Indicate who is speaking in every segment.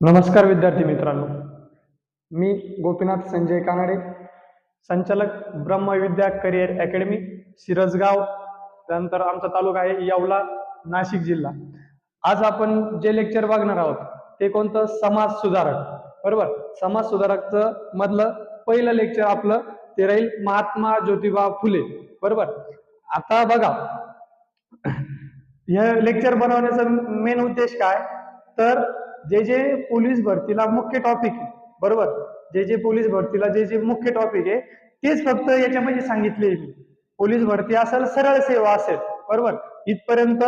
Speaker 1: नमस्कार विद्यार्थी मित्रांनो. मी गोपीनाथ संजय कानडे संचालक ब्रह्मविद्या करिअर अकॅडमी सिरजगाव त्यानंतर आमचा तालुका आहे येवला नाशिक जिल्हा. आज आपण जे लेक्चर बघणार आहोत ते कोणतं? समाज सुधारक. बरोबर? समाज सुधारकचं मधलं पहिलं लेक्चर आपलं ते राहील महात्मा ज्योतिबा फुले. बरोबर? आता बघा. हे लेक्चर बनवण्याचा मेन उद्देश काय? तर जे जे पोलीस भरतीला मुख्य टॉपिक आहे बरोबर? जे जे पोलीस भरतीला जे जे मुख्य टॉपिक आहे तेच फक्त याच्यामध्ये सांगितले मी. पोलीस भरती असेल सरळ सेवा असेल बरोबर? इथपर्यंत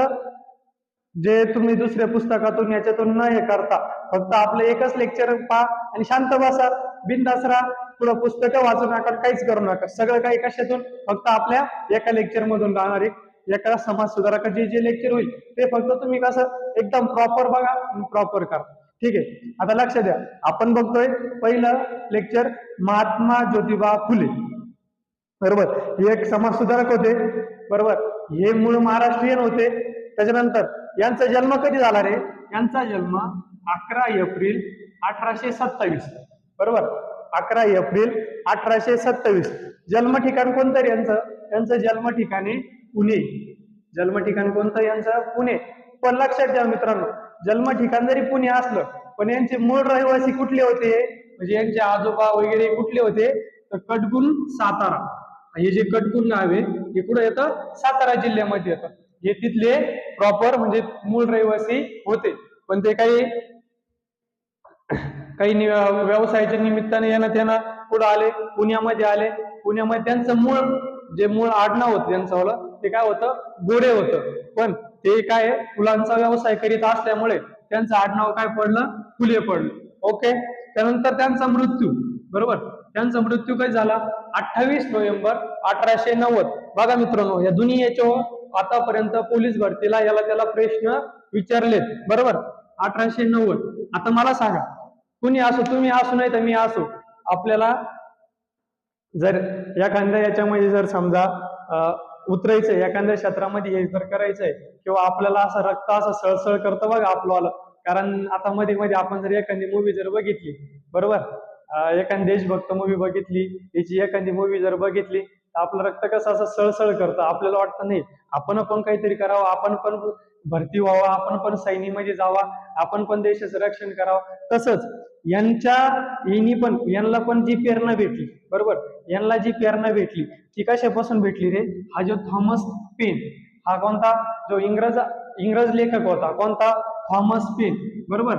Speaker 1: जे तुम्ही दुसऱ्या पुस्तकातून याच्यातून न हे करता फक्त आपलं एकच लेक्चर पहा आणि शांत बसा बिनदास राहा. पुढं पुस्तकं वाचू नका काहीच करू नका. सगळं काही कशातून? फक्त आपल्या एका लेक्चर मधून राहणार आहे एका समाज सुधारक जे जे लेक्चर होईल ते फक्त तुम्ही कसं एकदम प्रॉपर बघा प्रॉपर करा. ठीक आहे? आता लक्ष द्या. आपण बघतोय पहिलं लेक्चर महात्मा ज्योतिबा फुले. बरोबर? हे एक समाज सुधारक होते. बरोबर? हे मूळ महाराष्ट्रीयन होते. त्याच्यानंतर यांचा जन्म कधी झाला रे? यांचा जन्म अकरा एप्रिल अठराशे सत्तावीस. बरोबर? अकरा एप्रिल अठराशे सत्तावीस. जन्म ठिकाण कोणतं यांचं? यांचं जन्म ठिकाणी पुणे. जन्म ठिकाण कोणतं यांचं? पुणे. पण लक्षात द्या मित्रांनो जन्म ठिकाण जरी पुणे असलं पण यांचे मूळ रहिवासी कुठले होते? म्हणजे यांचे आजोबा वगैरे कुठले होते? तर कटगुण सातारा. हे जे कटकुल नाव आहे हे कुठं येतं? सातारा जिल्ह्यामध्ये येतं. हे तिथले प्रॉपर म्हणजे मूळ रहिवासी होते. पण ते काही काही व्यवसायाच्या निमित्ताने यांना त्यांना कुठं आले पुण्यामध्ये आले. पुण्यामध्ये त्यांचं मूळ जे मूळ आडनाव होतं त्यांचं ते काय होतं? गोडे होतं. पण ते काय फुलांचा व्यवसाय करीत असल्यामुळे त्यांचं आडनाव काय पडलं? फुले पडलं. ओके त्यानंतर त्यांचा मृत्यू. बरोबर? त्यांचा मृत्यू काय झाला? अठ्ठावीस नोव्हेंबर अठराशे नव्वद. बघा मित्रांनो या दुनियेच्या आतापर्यंत पोलीस भरतीला याला त्याला प्रश्न विचारलेत. बरोबर? अठराशे नव्वद. आता मला सांगा कुणी असो तुम्ही असो नाही तर मी असो आपल्याला जर एखाद्या याच्यामध्ये जर समजा उतरायचंय एखाद्या क्षेत्रामध्ये हे जर करायचंय किंवा आपल्याला असं रक्त असं सळसळ करतं बघा आपलं आलं कारण आता मध्ये मध्ये आपण जर एखादी मूवी जर बघितली बरोबर? एखादी देशभक्त मूवी बघितली याची एखादी मूवी जर बघितली तर आपलं रक्त कसं असं सळसळ करतं आपल्याला वाटतं नाही आपण पण काहीतरी करावं आपण पण भरती व्हावा आपण पण सैनीमध्ये जावा आपण पण देशाचं रक्षण करावं. तसंच यांच्या यांनी पण यांना पण जी प्रेरणा भेटली बरोबर? यांना जी प्रेरणा भेटली ती कशापासून भेटली रे? हा जो थॉमस पेन हा कोणता? जो इंग्रज इंग्रज लेखक होता कोणता? थॉमस पेन बरोबर?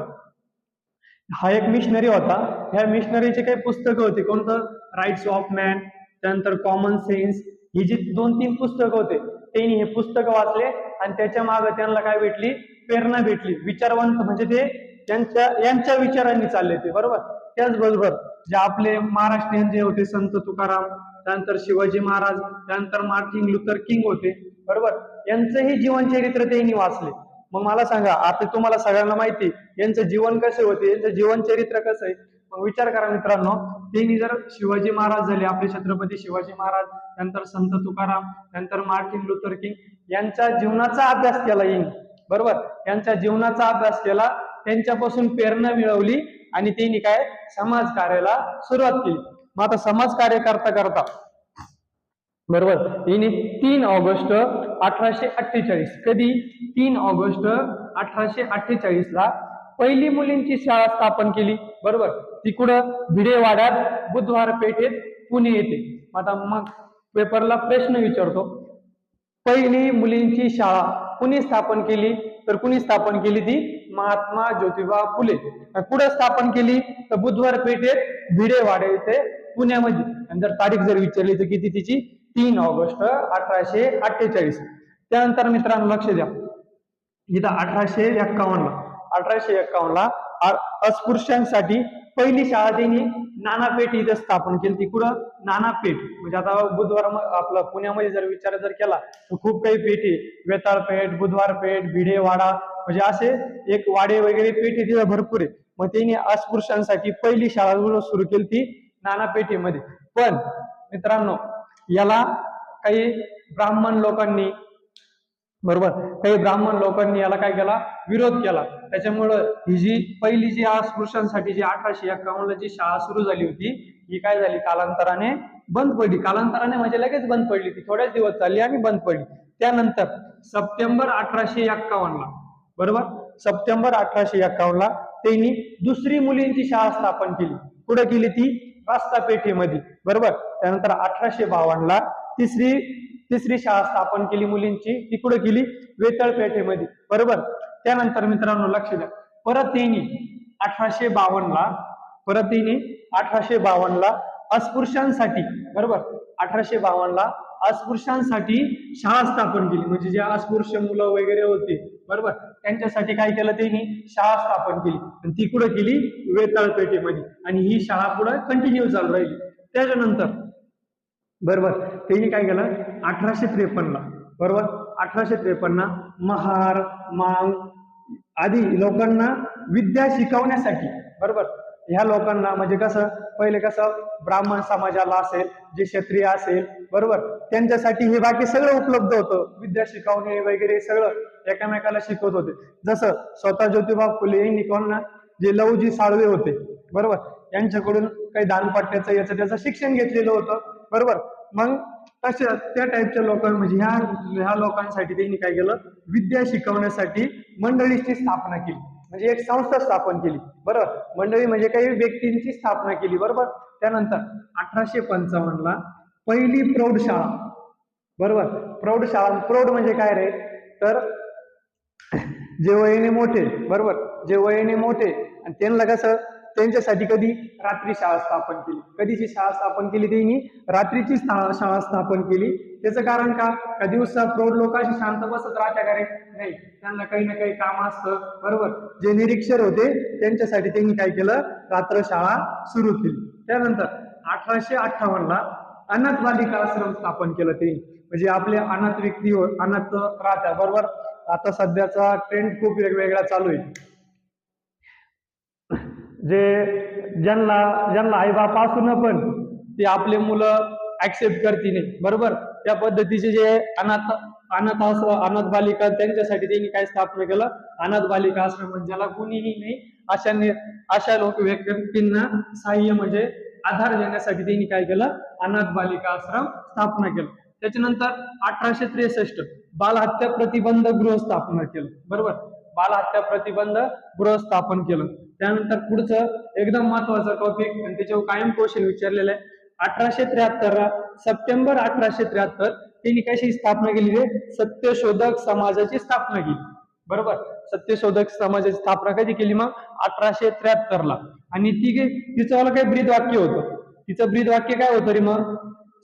Speaker 1: हा एक मिशनरी होता. ह्या मिशनरीचे काही पुस्तकं होती. कोणतं? राईट्स ऑफ मॅन त्यानंतर कॉमन सेन्स ही जी दोन तीन पुस्तकं होते त्यांनी हे पुस्तक वाचले आणि त्याच्यामागे त्यांना काय भेटली? प्रेरणा भेटली. विचारवंत म्हणजे ते त्यांच्या यांच्या विचारांनी चालले ते बरोबर? त्याचबरोबर जे आपले महाराष्ट्रीयन जे होते संत तुकाराम त्यानंतर शिवाजी महाराज त्यानंतर मार्टिन लुथर किंग होते बरोबर? यांचंही जीवनचरित्र त्यांनी वाचले. मग मला सांगा आता तुम्हाला सगळ्यांना माहिती यांचं जीवन कसे होते यांचं जीवनचरित्र कसं आहे? मग विचार करा मित्रांनो त्यांनी जर शिवाजी महाराज झाले आपले छत्रपती शिवाजी महाराज नंतर संत तुकाराम नंतर मार्टिन लुथर किंग यांच्या जीवनाचा अभ्यास केला येईल बरोबर? यांच्या जीवनाचा अभ्यास केला त्यांच्यापासून प्रेरणा मिळवली आणि त्यांनी काय समाज कार्याला सुरुवात केली. मग आता समाज कार्य करता करता बरोबर? हिने तीन ऑगस्ट अठराशे अठ्ठेचाळीस कधी? तीन ऑगस्ट अठराशे अठ्ठेचाळीस ला पहिली मुलींची शाळा स्थापन केली बरोबर? तिकडं भिडेवाड्यात बुधवार पेठेत पुणे येते. आता मग पेपरला प्रश्न विचारतो. पहिली मुलींची शाळा कुणी स्थापन केली तर कुणी स्थापन केली ती? महात्मा ज्योतिबा फुले. कुठं स्थापन केली? तर बुधवार पेठेत भिडेवाडे येथे पुण्यामध्ये. आणि जर तारीख जर विचारली तर किती तिची? तीन ऑगस्ट अठराशे अठ्ठेचाळीस. त्यानंतर मित्रांनो लक्ष द्या. इथं अठराशे एक्कावन्न. अठराशे एक्कावन्न ला अस्पृश्यांसाठी पहिली शाळा त्यांनी नानापेठ इथं स्थापन केली. ती कुठं? नानापेठ. म्हणजे आता बुधवार आपला आपलं पुण्यामध्ये जर विचार जर केला तर खूप काही पेठी वेताळपेठ बुधवार पेठ भिडेवाडा म्हणजे असे एक वाडे वगैरे पेठी तिथं भरपूर आहे. मग त्यांनी अस्पृश्यांसाठी पहिली शाळा सुरू केली ती नानापेठेमध्ये. पण मित्रांनो याला काही ब्राह्मण लोकांनी बरोबर? काही ब्राह्मण लोकांनी याला काय केला? विरोध केला. त्याच्यामुळं ही जी पहिली जी अस्पृश्यांसाठी जी अठराशे एक्कावन्नला जी शाळा सुरू झाली होती ही काय झाली? कालांतराने बंद पडली. कालांतराने म्हणजे लगेच बंद पडली ती. थोड्याच दिवस चालली आणि बंद पडली. त्यानंतर सप्टेंबर अठराशे एक्कावन्नला बरोबर? सप्टेंबर अठराशे एक्कावन्नला त्यांनी दुसरी मुलींची शाळा स्थापन केली. पुढे केली ती? रास्ता पेठेमध्ये बरोबर? त्यानंतर अठराशे बावन्नला तिसरी तिसरी शाळा स्थापन केली मुलींची ती कुठे केली वेतळ पेठेमध्ये बरोबर? त्यानंतर मित्रांनो लक्ष द्या. परत त्यांनी अठराशे बावन्नला परत त्यांनी अठराशे बावन्नला अस्पृश्यांसाठी बरोबर? अठराशे बावन्नला अस्पृश्यांसाठी शाळा स्थापन केली. म्हणजे जे अस्पृश्य मुलं वगैरे होते बरोबर? त्यांच्यासाठी काय केलं त्यांनी? शाळा स्थापन केली. आणि ती कुठं केली वेताळपेठेमध्ये. आणि ही शाळा पुढे कंटिन्यू चालू राहिली. त्याच्यानंतर बरोबर? त्यांनी काय केलं? अठराशे त्रेपन्नला बरोबर? अठराशे त्रेपन्न महार मांग आदी लोकांना विद्या शिकवण्यासाठी बरोबर? ह्या लोकांना म्हणजे कसं? पहिले कसं? ब्राह्मण समाजाला असेल जे क्षत्रिय असेल बरोबर? त्यांच्यासाठी हे बाकी सगळं उपलब्ध होतं. विद्या शिकवणे वगैरे सगळं एकामेकाला शिकवत होते. जसं स्वतः ज्योतिबा फुले यांनी कोण जे लवजी साळवे होते बरोबर? यांच्याकडून काही दानपाट्याचं याचं त्याचं शिक्षण घेतलेलं होतं. बरोबर. मग तशा त्या टाईपच्या लोकां म्हणजे ह्या ह्या लोकांसाठी त्यांनी काय केलं? विद्या शिकवण्यासाठी मंडळीची स्थापना केली. म्हणजे एक संस्था स्थापन केली. बरोबर. मंडळी म्हणजे काही व्यक्तींची स्थापना केली. बरोबर? त्यानंतर अठराशे पंचावन्नला पहिली प्रौढशाळा. बरोबर? प्रौढशाळा. प्रौढ म्हणजे काय रे? तर जे वयाने मोठे बरोबर? जे वयाने मोठे आणि त्यांना कसं? त्यांच्यासाठी कधी? रात्री शाळा स्थापन केली. कधीची शाळा स्थापन केली त्यांनी? रात्रीची शाळा स्थापन केली. त्याचं कारण का? का दिवसा प्रौढ लोकांशी शांत बसत राहत्या का रे? नाही. त्यांना काही ना काही काम असतं. बरोबर? जे निरीक्षर होते त्यांच्यासाठी त्यांनी काय केलं? रात्र शाळा सुरू केली. त्यानंतर अठराशे अठ्ठावन्नला अनाथ बालिका आश्रम स्थापन केलं त्यांनी. म्हणजे आपले अनाथ व्यक्ती हो, अनाथ राहत्या. बरोबर? आता सध्याचा ट्रेंड खूप वेगवेगळा चालू आहे. जे ज्यांना ज्यांना आईबाप असून पण ते आपले मुलं ऍक्सेप्ट करतील. नाही बरोबर? त्या पद्धतीचे जे अनाथ अनाथ आश्रम अनाथ बालिका त्यांच्यासाठी त्यांनी काय स्थापना केलं? अनाथ बालिका आश्रम म्हणजे ज्याला कुणीही नाही अशा अशा लोक व्यक्तींना सहाय्य म्हणजे आधार देण्यासाठी त्यांनी काय केलं? अनाथ बालिका आश्रम स्थापना केलं. त्याच्यानंतर अठराशे त्रेसष्ट बालहत्या प्रतिबंध गृह स्थापना केलं. बरोबर? बालहत्या प्रतिबंध गृह स्थापन केलं. त्यानंतर पुढचं एकदम महत्वाचं टॉपिक आणि त्याच्यावर कायम क्वेश्चन विचारलेला आहे. अठराशे त्र्याहत्तर सप्टेंबर अठराशे त्र्याहत्तर त्यांनी कशी स्थापना केली रे सत्यशोधक समाजाची स्थापना केली. बरोबर? सत्यशोधक समाजाची स्थापना कधी केली मग? अठराशे त्र्याहत्तर ला. आणि ती तिचं मला काही ब्रीद वाक्य होतं? तिचं ब्रीद वाक्य काय होतं रे मग?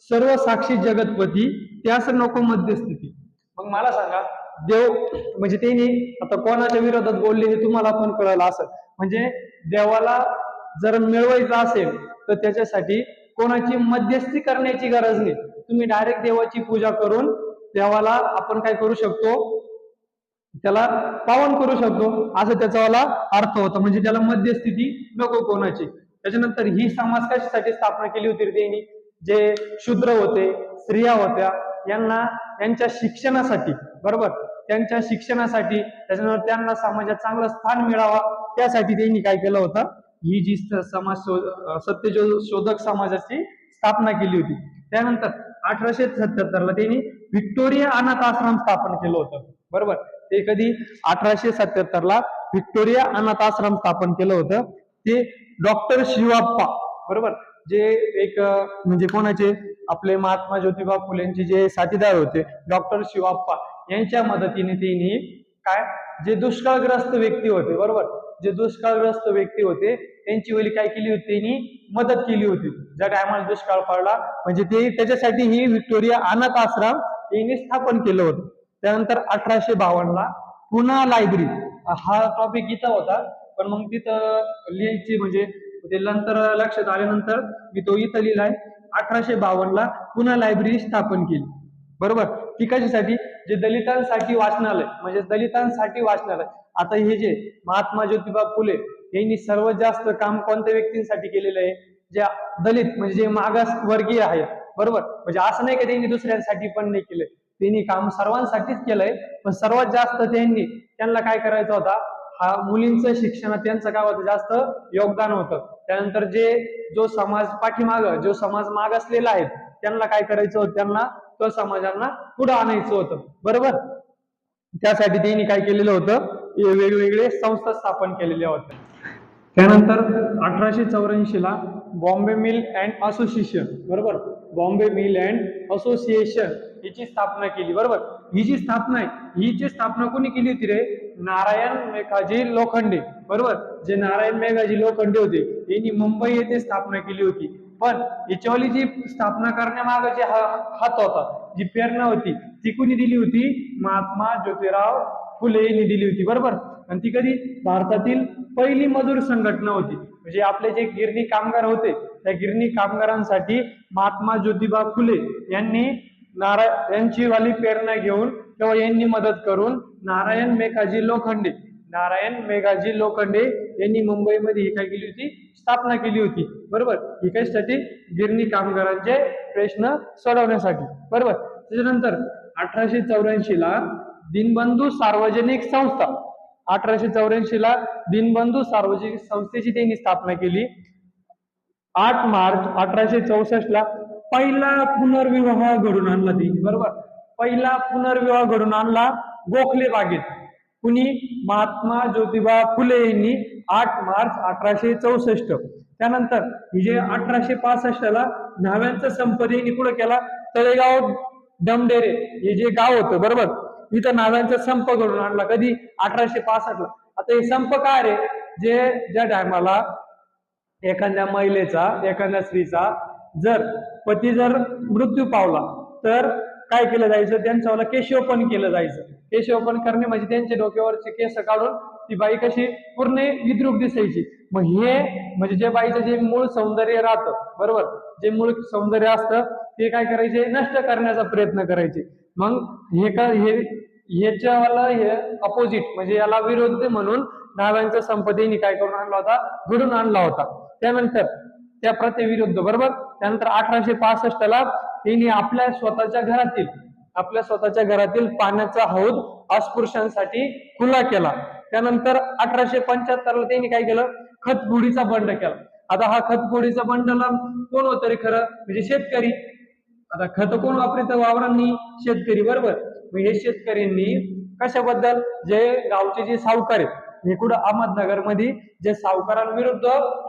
Speaker 1: सर्व साक्षी जगतपती त्यास नको मध्यस्थिती. मग मला सांगा देव म्हणजे त्यांनी आता कोणाच्या विरोधात बोलले हे तुम्हाला पण कळलं असं म्हणजे देवाला जर मिळवायचं असेल तर त्याच्यासाठी कोणाची मध्यस्थी करण्याची गरज नाही. तुम्ही डायरेक्ट देवाची पूजा करून देवाला आपण काय करू शकतो? त्याला पावन करू शकतो. असं त्याचा वाला अर्थ होता. म्हणजे त्याला मध्यस्थिती नको कोणाची. त्याच्यानंतर ही समाज कशासाठी स्थापना केली होती त्यांनी? जे शूद्र होते स्त्रिया होत्या यांना यांच्या शिक्षणासाठी बरोबर? त्यांच्या शिक्षणासाठी त्याच्यानंतर त्यांना समाजात चांगलं स्थान मिळावा त्यासाठी त्यांनी काय केलं होतं? ही जी स- समाज शोध शोधक समाजाची स्थापना केली होती. त्यानंतर अठराशे सत्याहत्तर ला त्यांनी व्हिक्टोरिया अनाथ आश्रम स्थापन केलं होतं. बरोबर? ते कधी? अठराशे सत्याहत्तर ला व्हिक्टोरिया अनाथ आश्रम स्थापन केलं होतं. ते डॉक्टर शिवाप्पा बरोबर? जे एक म्हणजे कोणाचे? आपले महात्मा ज्योतिबा फुलेंचे जे साथीदार होते डॉक्टर शिवाप्पा यांच्या मदतीने त्यांनी काय? जे दुष्काळग्रस्त व्यक्ती होते बरोबर? जे दुष्काळग्रस्त व्यक्ती होते त्यांची वेळी काय केली होती? त्यांनी मदत केली होती. ज्या टायमाला दुष्काळ पडला म्हणजे ते त्याच्यासाठी ही व्हिक्टोरिया अनाथ आश्रम यांनी स्थापन केलं होतं. त्यानंतर अठराशे बावन्नला पुन्हा लायब्ररी हा टॉपिक इथं होता. पण मग तिथं लिहायची म्हणजे ते नंतर लक्षात आल्यानंतर मी तो इथं लिहिलाय अठराशे बावन्नला पुन्हा लायब्ररी स्थापन केली. बरोबर? ती कशासाठी? जे दलितांसाठी वाचनालय म्हणजे दलितांसाठी वाचनालय. आता हे जे महात्मा ज्योतिबा फुले यांनी सर्वात जास्त काम कोणत्या व्यक्तींसाठी केलेलं आहे? जे दलित म्हणजे जे मागास वर्गीय आहेत. बरोबर? म्हणजे असं नाही का त्यांनी दुसऱ्यांसाठी पण नाही केलंय. त्यांनी काम सर्वांसाठीच केलंय पण सर्वात जास्त त्यांनी त्यांना काय करायचं होता? हा मुलींचं शिक्षणात त्यांचं काय होतं जास्त योगदान होतं. त्यानंतर जे जो समाज पाठीमाग जो समाज माग असलेला आहे त्यांना काय करायचं होतं? त्यांना तो समाजांना पुढे आणायचं होतं. बरोबर? त्यासाठी त्यांनी काय केलेलं होतं? वेगवेगळे संस्था स्थापन केलेल्या होत्या. त्यानंतर अठराशे चौऱ्याऐंशी ला बॉम्बे मिल अँड असोसिएशन बरोबर? बॉम्बे मिल अँड असोसिएशन हिची स्थापना केली बरोबर? ही जी स्थापना आहे ही जी स्थापना कोणी केली होती रे? नारायण मेघाजी लोखंडे. बरोबर? जे नारायण मेघाजी लोखंडे होते यांनी मुंबई येथे स्थापना केली होती. पण याच्यावाली जी स्थापना करण्यामाग जे हा- हात होता जी प्रेरणा होती ती कुणी दिली होती? महात्मा ज्योतिराव फुले यांनी दिली होती. बरोबर? आणि ती कधी? भारतातील पहिली मजूर संघटना होती. म्हणजे आपले जे गिरणी कामगार होते त्या गिरणी कामगारांसाठी महात्मा ज्योतिबा फुले यांनी नारायण यांची वाली प्रेरणा घेऊन किंवा यांनी मदत करून नारायण मेघाजी लोखंडे नारायण मेघाजी लोखंडे यांनी मुंबईमध्ये ही काय केली होती? स्थापना केली होती. बरोबर? ही कशासाठी गिरणी कामगारांचे प्रश्न सोडवण्यासाठी. बरोबर? त्याच्यानंतर अठराशे चौऱ्याऐंशी ला दिनबंधू सार्वजनिक संस्था अठराशे चौऱ्याऐंशी ला दिनबंधू सार्वजनिक संस्थेची त्यांनी स्थापना केली. आठ मार्च अठराशे चौसष्ट ला पहिला पुनर्विवाह घडून आणला ती बरोबर? पहिला पुनर्विवाह घडून आणला गोखले बागेत. कुणी? महात्मा ज्योतिबा फुले यांनी आठ मार्च अठराशे चौसष्ट. त्यानंतर जे अठराशे पासष्ट ला न्हाव्यांचा संपदेने पुढे केला तळेगाव डमडेरे हे जे गाव होतं बरोबर? इथं नाव्यांचा संप घडून आणला कधी? अठराशे पासष्ट ला आता हे संप काय रे? जे ज्या टायमाला एखाद्या महिलेचा एखाद्या स्त्रीचा जर पती जर मृत्यू पावला तर काय केलं जायचं? त्यांच्यावाला केशवपण केलं जायचं. केशवपण करणे म्हणजे त्यांच्या डोक्यावरचे केस काढून ती बाई कशी पूर्ण विद्रूप दिसायची. मग हे म्हणजे जे बाईचं जे मूळ सौंदर्य राहतं बरोबर? जे मूळ सौंदर्य असतं ते काय करायचे? नष्ट करण्याचा प्रयत्न करायचे. मग हे का हे ह्याच्यावाला हे अपोजिट म्हणजे याला विरोध म्हणून नाव्यांचा संपत्तीने काय करून आणला होता? घडून आणला होता. त्यानंतर त्या प्रथेविरुद्ध बरोबर? त्यानंतर अठराशे पासष्ट ला त्यांनी आपल्या स्वतःच्या घरातील आपल्या स्वतःच्या घरातील पाण्याचा हौद अस्पृश्यांसाठी खुला केला. त्यानंतर अठराशे पंच्याहत्तर ला त्यांनी काय केलं? खतपुडीचा बंड केला. आता हा खतपुडीचा बंडला कोण होतं रे खरं? म्हणजे शेतकरी. आता खत कोण वापरित वावरांनी शेतकरी बरोबर? मग हे शेतकऱ्यांनी कशाबद्दल? जे गावचे जे सावकार आहेत हे कुठं अहमदनगरमध्ये जे सावकारांविरुद्ध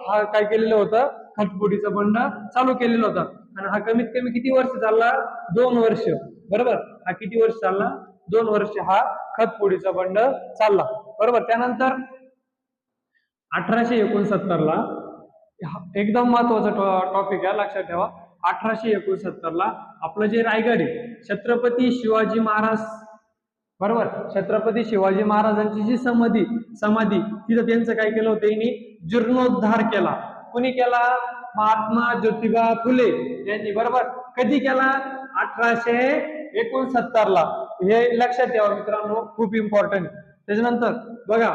Speaker 1: हा काय केलेलं होतं? खतपुडीचा बंड चालू केलेला होता. आणि हा कमीत कमी किती वर्ष चालला? दोन वर्ष. बरोबर? हा किती वर्ष चालला? दोन वर्ष हा खतपुडीचा बंड चालला. बरोबर? त्यानंतर अठराशे एकोणसत्तर ला एकदम महत्त्वाचा टॉपिक आहे लक्षात ठेवा. अठराशे एकोणसत्तर ला आपलं जे रायगड आहे छत्रपती शिवाजी महाराज बरोबर? छत्रपती शिवाजी महाराजांची जी समाधी समाधी तिथं त्यांचं काय केलं होतं यांनी जीर्णोद्धार केला. कुणी केला? महात्मा ज्योतिबा फुले यांनी बरोबर? कधी केला? अठराशे एकोणसत्तर ला हे लक्षात ठेवा मित्रांनो खूप इम्पॉर्टंट त्याच्यानंतर बघा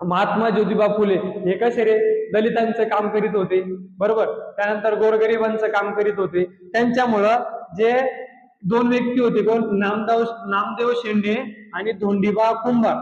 Speaker 1: महात्मा ज्योतिबा फुले हे कसे रे? दलितांचं काम करीत होते बरोबर? त्यानंतर गोरगरिबांचं काम करीत होते. त्यांच्यामुळं जे दोन व्यक्ती होते कोण? नामदाव नामदेव शेंडे आणि धोंडीबा कुंभार.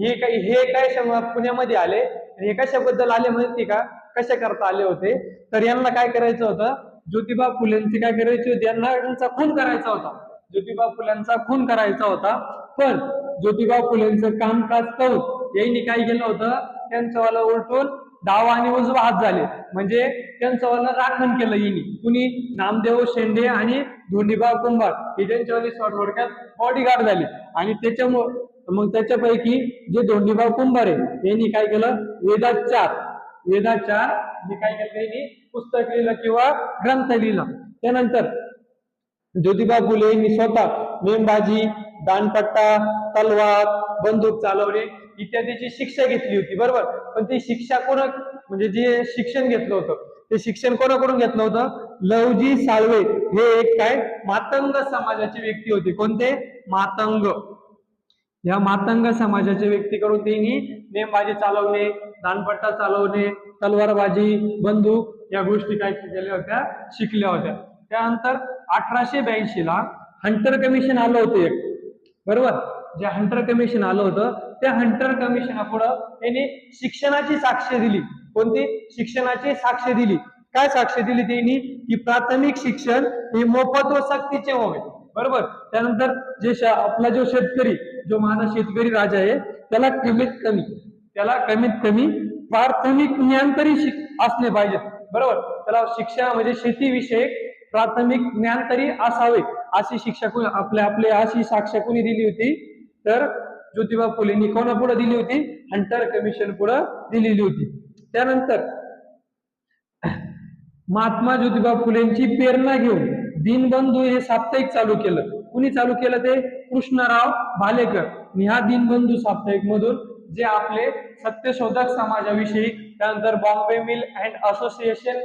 Speaker 1: हे काही हे काय पुण्यामध्ये आले. आणि हे कशाबद्दल आले माहिती का? कसे करता आले होते? तर यांना काय करायचं होतं? ज्योतिबा फुलेंची काय करायची होती? यांना खून करायचा होता. ज्योतिबा फुलेंचा खून करायचा होता. पण ज्योतिबा फुलेंचं कामकाज करून यांनी काय केलं होतं? त्यांचं उलटून डावा आणि उजवा हात झाले. म्हणजे त्यांचं वाला राखण केलं यांनी. कुणी? नामदेव शेंडे आणि धोंडीबा कुंभार. हे त्यांच्यावाली थोडक्यात बॉडीगार्ड झाले. आणि त्याच्यामुळे मग त्याच्यापैकी जे धोंडीबा कुंभार आहे यांनी काय केलं? वेदाचार वेदाचार हे काय केलं पुस्तक लिहिलं किंवा ग्रंथ लिहिला. त्यानंतर ज्योतिबा फुले यांनी स्वतः नेमबाजी दानपट्टा तलवार बंदूक चालवणे इत्यादीची शिक्षा घेतली होती बरोबर? पण ती शिक्षा कोण म्हणजे जे शिक्षण घेतलं होतं ते शिक्षण कोणाकडून घेतलं होतं? लवजी साळवे. हे एक काय? मातंग समाजाची व्यक्ती होती. कोणते? मातंग. या मातंग समाजाच्या व्यक्तीकडून त्यांनी नेमबाजी चालवणे दानपट्टा चालवणे तलवारबाजी बंदूक या गोष्टी काय केलेल्या होत्या? शिकल्या होत्या. त्यानंतर अठराशे ब्याऐंशी ला हंटर कमिशन आलं होतं एक. बरोबर? जे हंटर कमिशन आलं होतं त्या हंटर कमिशना पुढं त्यांनी शिक्षणाची साक्ष दिली. कोणती? शिक्षणाची साक्ष दिली. काय साक्ष दिली त्यांनी? की प्राथमिक शिक्षण हे मोफत व सक्तीचे व्हावे बरोबर? त्यानंतर जे आपला जो शेतकरी जो माझा शेतकरी राजा आहे त्याला कमीत कमी. त्याला कमीत कमी प्राथमिक ज्ञान तरी शिक असले पाहिजेत. बरोबर? त्याला शिक्षा म्हणजे शेतीविषयक प्राथमिक ज्ञान तरी असावे अशी शिक्षा कोणी आपल्या आपले अशी साक्ष कोणी दिली होती तर ज्योतिबा फुलेंनी कोणापुढे दिली होती हंटर कमिशन पुढे दिलेली होती. त्यानंतर महात्मा ज्योतिबा फुलेंची प्रेरणा घेऊन दिनबंधू हे साप्ताहिक चालू केलं. कुणी चालू केलं ते? कृष्णराव भालेकर. आणि ह्या दीनबंधू साप्ताहिक मधून जे आपले सत्यशोधक समाजाविषयी त्यानंतर बॉम्बे मिल अँड असोसिएशन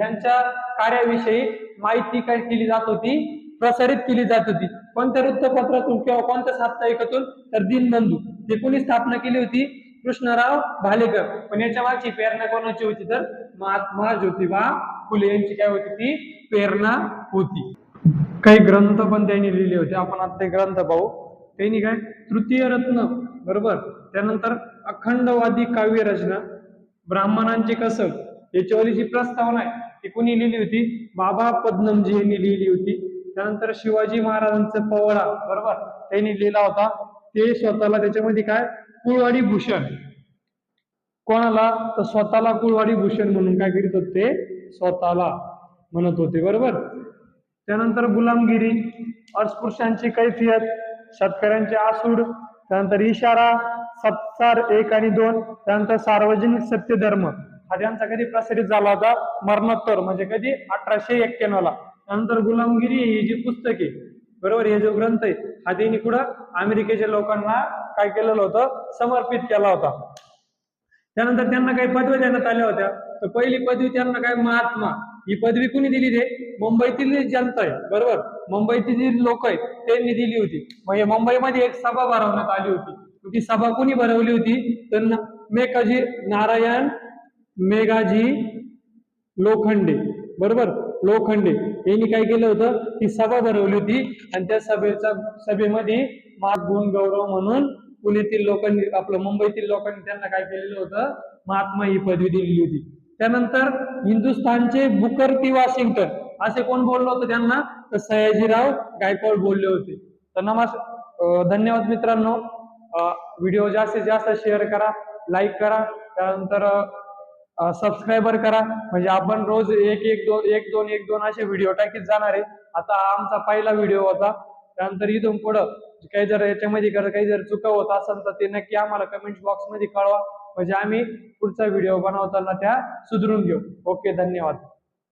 Speaker 1: यांच्या कार्याविषयी माहिती काय केली जात होती प्रसारित केली जात होती. कोणत्या वृत्तपत्रातून किंवा कोणत्या साप्ताहिकातून? तर दीनबंधू. ते कुणी स्थापना केली होती? कृष्णराव भालेकर. पण याच्या मागची प्रेरणा कोणाची होती तर? महात्मा ज्योतिबा फुले यांची काय होती ती? प्रेरणा होती. काही ग्रंथ पण त्यांनी लिहिले होते. आपण आता ते ग्रंथ पाहू. त्यांनी काय? तृतीय रत्न बरोबर? त्यानंतर अखंडवादी काव्य रचना. ब्राह्मणांचे कसब. याच्यावरची जी प्रस्तावना आहे ती कुणी लिहिली होती? बाबा पद्मनजी यांनी लिहिली होती. त्यानंतर शिवाजी महाराजांचा पवळा बरोबर? त्यांनी लिहिला होता. ते स्वतःला त्याच्यामध्ये काय? कुळवाडी भूषण. कोणाला? तर स्वतःला कुळवाडी भूषण म्हणून काय करीत होते? स्वतःला म्हणत होते बरोबर? त्यानंतर गुलामगिरी अस्पृश्यांची कैफियत शेतकऱ्यांचे आसूड त्यानंतर इशारा सत्सार एक आणि दोन त्यानंतर सार्वजनिक सत्य धर्म हा त्यांचा कधी प्रसारित झाला होता? मरणोत्तर म्हणजे कधी? अठराशे एक्क्याण्णव ला त्यानंतर गुलामगिरी ही जी पुस्तके बरोबर? हे जो ग्रंथ आहे हा त्यांनी कुठं अमेरिकेच्या लोकांना काय केलेलं होतं? समर्पित केला होता. त्यानंतर त्यांना काही पदव्या देण्यात आल्या होत्या. तर पहिली पदवी त्यांना काय? महात्मा. ही पदवी कुणी दिली ते मुंबईतील जनता आहे बरोबर? मुंबईतील जी लोक आहेत त्यांनी दिली होती. म्हणजे मुंबईमध्ये एक सभा भरवण्यात आली होती. ती सभा कुणी भरवली होती? तर मेकाजी नारायण मेघाजी लोखंडे बरोबर? लोखंडे. यांनी काय केलं होतं? ती सभा भरवली होती आणि त्या सभेच्या सभेमध्ये मात गुण गौरव म्हणून पुण्यातील लोकांनी आपलं मुंबईतील लोकांनी त्यांना काय केलेलं होतं? महात्मा ही पदवी दिलेली होती. त्यानंतर हिंदुस्थानचे बुकर टी वॉशिंग्टन. असे कोण बोललं होतं त्यांना? तर सयाजीराव गायकवाड बोलले होते. तर नमस् धन्यवाद मित्रांनो. व्हिडिओ जास्तीत जास्त शेअर करा लाईक करा त्यानंतर सबस्क्रायबर करा. म्हणजे आपण रोज एक एक दोन एक दोन एक दोन असे व्हिडिओ टाकीत जाणार आहे. आता आमचा पहिला व्हिडिओ होता. त्यानंतर इथून पुढं काही जर याच्यामध्ये काही जर चुका होत असेल तर ते नक्की आम्हाला कमेंट बॉक्समध्ये कळवा. म्हणजे आम्ही पुढचा व्हिडिओ बनवताना त्या सुधरून घेऊ. ओके धन्यवाद.